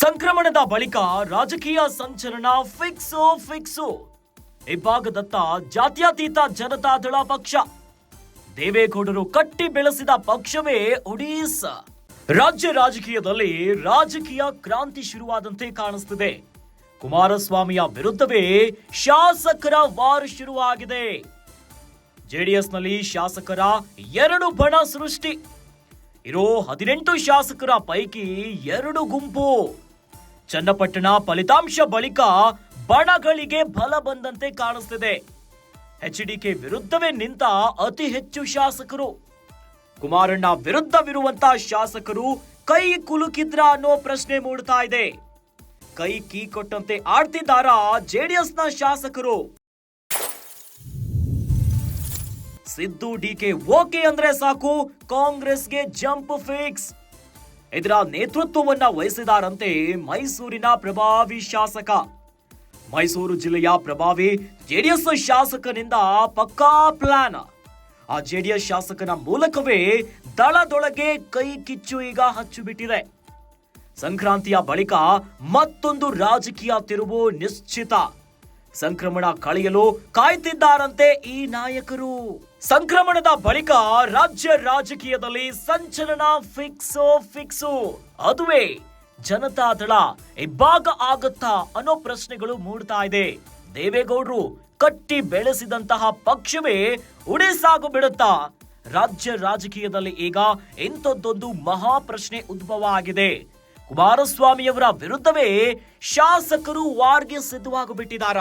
ಸಂಕ್ರಮಣದ ಬಳಿಕ ರಾಜಕೀಯ ಸಂಚಲನ ಫಿಕ್ಸು ಫಿಕ್ಸು. ಇಬ್ಬಾಗದತ್ತ ಜಾತ್ಯತೀತ ಜನತಾದಳ ಪಕ್ಷ. ದೇವೇಗೌಡರು ಕಟ್ಟಿ ಬೆಳೆಸಿದ ಪಕ್ಷವೇ ಒಡಿಸಾ. ರಾಜ್ಯ ರಾಜಕೀಯದಲ್ಲಿ ರಾಜಕೀಯ ಕ್ರಾಂತಿ ಶುರುವಾದಂತೆ ಕಾಣಿಸ್ತಿದೆ. ಕುಮಾರಸ್ವಾಮಿಯ ವಿರುದ್ಧವೇ ಶಾಸಕರ ವಾರ್ ಶುರುವಾಗಿದೆ. ಜೆಡಿಎಸ್ನಲ್ಲಿ ಶಾಸಕರ ಎರಡು ಬಣ ಸೃಷ್ಟಿ. ಇರೋ ಹದಿನೆಂಟು ಶಾಸಕರ ಪೈಕಿ ಎರಡು ಗುಂಪು. ಚನ್ನಪಟ್ಟಣ ಫಲಿತಾಂಶ ಬಳಿಕ ಬಣಗಳಿಗೆ ಬಲ ಬಂದಂತೆ ಕಾಣಿಸ್ತಿದೆ. ಎಚ್ಡಿಕೆ ವಿರುದ್ಧವೇ ನಿಂತ ಅತಿ ಹೆಚ್ಚು ಶಾಸಕರು. ಕುಮಾರಣ್ಣ ವಿರುದ್ಧವಿರುವಂತ ಶಾಸಕರು ಕೈ ಕುಲುಕಿದ್ರ ಅನ್ನೋ ಪ್ರಶ್ನೆ ಮೂಡ್ತಾ ಇದೆ. ಕೈ ಕೀ ಕೊಟ್ಟಂತೆ ಆಡ್ತಿದ್ದಾರಾ ಜೆಡಿಎಸ್ನ ಶಾಸಕರು? ಸಿದ್ದು ಡಿಕೆ ಓಕೆ ಅಂದ್ರೆ ಸಾಕು, ಕಾಂಗ್ರೆಸ್ಗೆ ಜಂಪ್ ಫಿಕ್ಸ್. ಇದರ ನೇತೃತ್ವವನ್ನ ವಹಿಸಿದಾರಂತೆ ಮೈಸೂರಿನ ಪ್ರಭಾವಿ ಶಾಸಕ. ಮೈಸೂರು ಜಿಲ್ಲೆಯ ಪ್ರಭಾವಿ ಜೆಡಿಎಸ್ ಶಾಸಕನಿಂದ ಪಕ್ಕಾ ಪ್ಲಾನ್. ಆ ಜೆಡಿಎಸ್ ಶಾಸಕನ ಮೂಲಕವೇ ದಳದೊಳಗೆ ಕೈ ಕಿಚ್ಚು ಈಗ ಹಚ್ಚು ಬಿಟ್ಟಿದೆ ಸಂಕ್ರಾಂತಿಯ ಬಳಿಕ ಮತ್ತೊಂದು ರಾಜಕೀಯ ತಿರುವು ನಿಶ್ಚಿತ. ಸಂಕ್ರಮಣ ಕಳೆಯಲು ಕಾಯ್ತಿದ್ದಾರಂತೆ ಈ ನಾಯಕರು. ಸಂಕ್ರಮಣದ ಬಳಿಕ ರಾಜ್ಯ ರಾಜಕೀಯದಲ್ಲಿ ಸಂಚಲನ ಫಿಕ್ಸೋ ಫಿಕ್ಸು. ಅದುವೇ ಜನತಾದಳ ಇಬ್ಬಾಗ ಆಗತ್ತಾ ಅನ್ನೋ ಪ್ರಶ್ನೆಗಳು ಮೂಡ್ತಾ ಇದೆ. ದೇವೇಗೌಡರು ಕಟ್ಟಿ ಬೆಳೆಸಿದಂತಹ ಪಕ್ಷವೇ ಉಡಿಸಾಗು ಬಿಡುತ್ತಾ. ರಾಜ್ಯ ರಾಜಕೀಯದಲ್ಲಿ ಈಗ ಇಂಥದ್ದೊಂದು ಮಹಾ ಪ್ರಶ್ನೆ ಉದ್ಭವ ಆಗಿದೆ. ಕುಮಾರಸ್ವಾಮಿಯವರ ವಿರುದ್ಧವೇ ಶಾಸಕರು ವಾರ್ಗೆ ಸಿದ್ಧವಾಗಿಬಿಟ್ಟಿದಾರ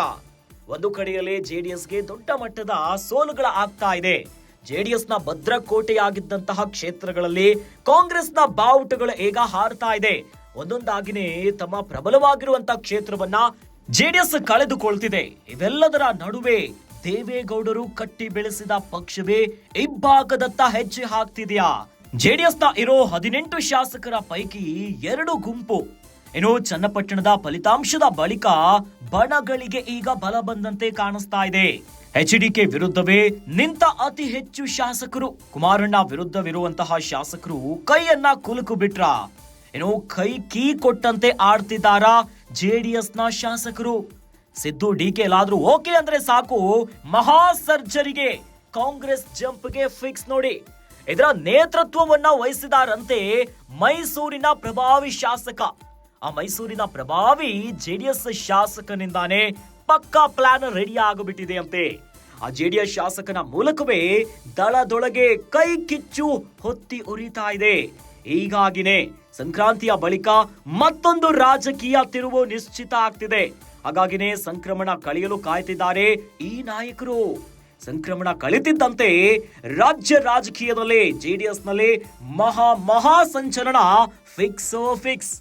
ಒಂದು ಕಡೆಯಲ್ಲಿ ಜೆಡಿಎಸ್ಗೆ ದೊಡ್ಡ ಮಟ್ಟದ ಸೋಲುಗಳ ಆಗ್ತಾ ಇದೆ. ಜೆಡಿಎಸ್ನ ಭದ್ರಕೋಟೆಯಾಗಿದ್ದಂತಹ ಕ್ಷೇತ್ರಗಳಲ್ಲಿ ಕಾಂಗ್ರೆಸ್ನ ಬಾವುಟಗಳು ಈಗ ಹಾರತಾ ಇದೆ. ಒಂದೊಂದಾಗಿನೇ ತಮ್ಮ ಪ್ರಬಲವಾಗಿರುವಂತಹ ಕ್ಷೇತ್ರವನ್ನ ಜೆಡಿಎಸ್ ಕಳೆದುಕೊಳ್ತಿದೆ. ಇವೆಲ್ಲದರ ನಡುವೆ ದೇವೇಗೌಡರು ಕಟ್ಟಿ ಬೆಳೆಸಿದ ಪಕ್ಷವೇ ಇಬ್ಬಾಗದತ್ತ ಹೆಜ್ಜೆ ಹಾಕ್ತಿದೆಯಾ? ಜೆಡಿಎಸ್ನ ಇರೋ ಹದಿನೆಂಟು ಶಾಸಕರ ಪೈಕಿ ಎರಡು ಗುಂಪು ಇನ್ನು ಚನ್ನಪಟ್ಟಣದ ಫಲಿತಾಂಶದ ಬಳಿಕ ಬಣಗಳಿಗೆ ಈಗ ಬಲ ಬಂದಂತೆ ಕಾಣಿಸ್ತಾ ಇದೆ. ಎಚ್ಡಿಕೆ ವಿರುದ್ಧವೇ ನಿಂತ ಅತಿ ಹೆಚ್ಚು ಶಾಸಕರು, ಕುಮಾರಣ್ಣ ವಿರುದ್ಧವಿರುವಂತಹ ಶಾಸಕರು ಕೈಯನ್ನ ಕುಲುಕು ಬಿಟ್ರ. ಏನೋ ಕೈ ಕೀ ಕೊಟ್ಟಂತೆ ಆಡ್ತಿದ್ದಾರಾ ಜೆಡಿಎಸ್ನ ಶಾಸಕರು. ಸಿದ್ದು ಡಿಕೆ ಎಲ್ಲಾದ್ರೂ ಓಕೆ ಅಂದ್ರೆ ಸಾಕು, ಮಹಾ ಸರ್ಜರಿಗೆ ಕಾಂಗ್ರೆಸ್ ಜಂಪ್ಗೆ ಫಿಕ್ಸ್ ನೋಡಿ. ಇದರ ನೇತೃತ್ವವನ್ನ ವಹಿಸಿದಾರಂತೆ ಮೈಸೂರಿನ ಪ್ರಭಾವಿ ಶಾಸಕ ಆ ಮೈಸೂರಿನ ಪ್ರಭಾವಿ ಜೆಡಿಎಸ್ ಶಾಸಕನಿಂದಾನೇ ಪಕ್ಕಾ ಪ್ಲಾನ್ ರೆಡಿ ಆಗಿಬಿಟ್ಟಿದೆ ಅಂತೆ ಆ ಎಸ್ ಶಾಸಕನ ಮೂಲಕವೇ ದಳದೊಳಗೆ ಕೈ ಕಿಚ್ಚು ಹೊತ್ತಿ ಉರಿತಾ ಇದೆ. ಹೀಗಾಗಿನೇ ಸಂಕ್ರಾಂತಿಯ ಬಳಿಕ ಮತ್ತೊಂದು ರಾಜಕೀಯ ತಿರುವು ನಿಶ್ಚಿತ ಆಗ್ತಿದೆ. ಹಾಗಾಗಿನೇ ಸಂಕ್ರಮಣ ಕಳೆಯಲು ಕಾಯ್ತಿದ್ದಾರೆ ಈ ನಾಯಕರು. ಸಂಕ್ರಮಣ ಕಳಿತಿದ್ದಂತೆ ರಾಜ್ಯ ರಾಜಕೀಯದಲ್ಲಿ ಜೆಡಿಎಸ್ನಲ್ಲಿ ಮಹಾ ಮಹಾ ಸಂಚಲನ ಫಿಕ್ಸ್ ಫಿಕ್ಸ್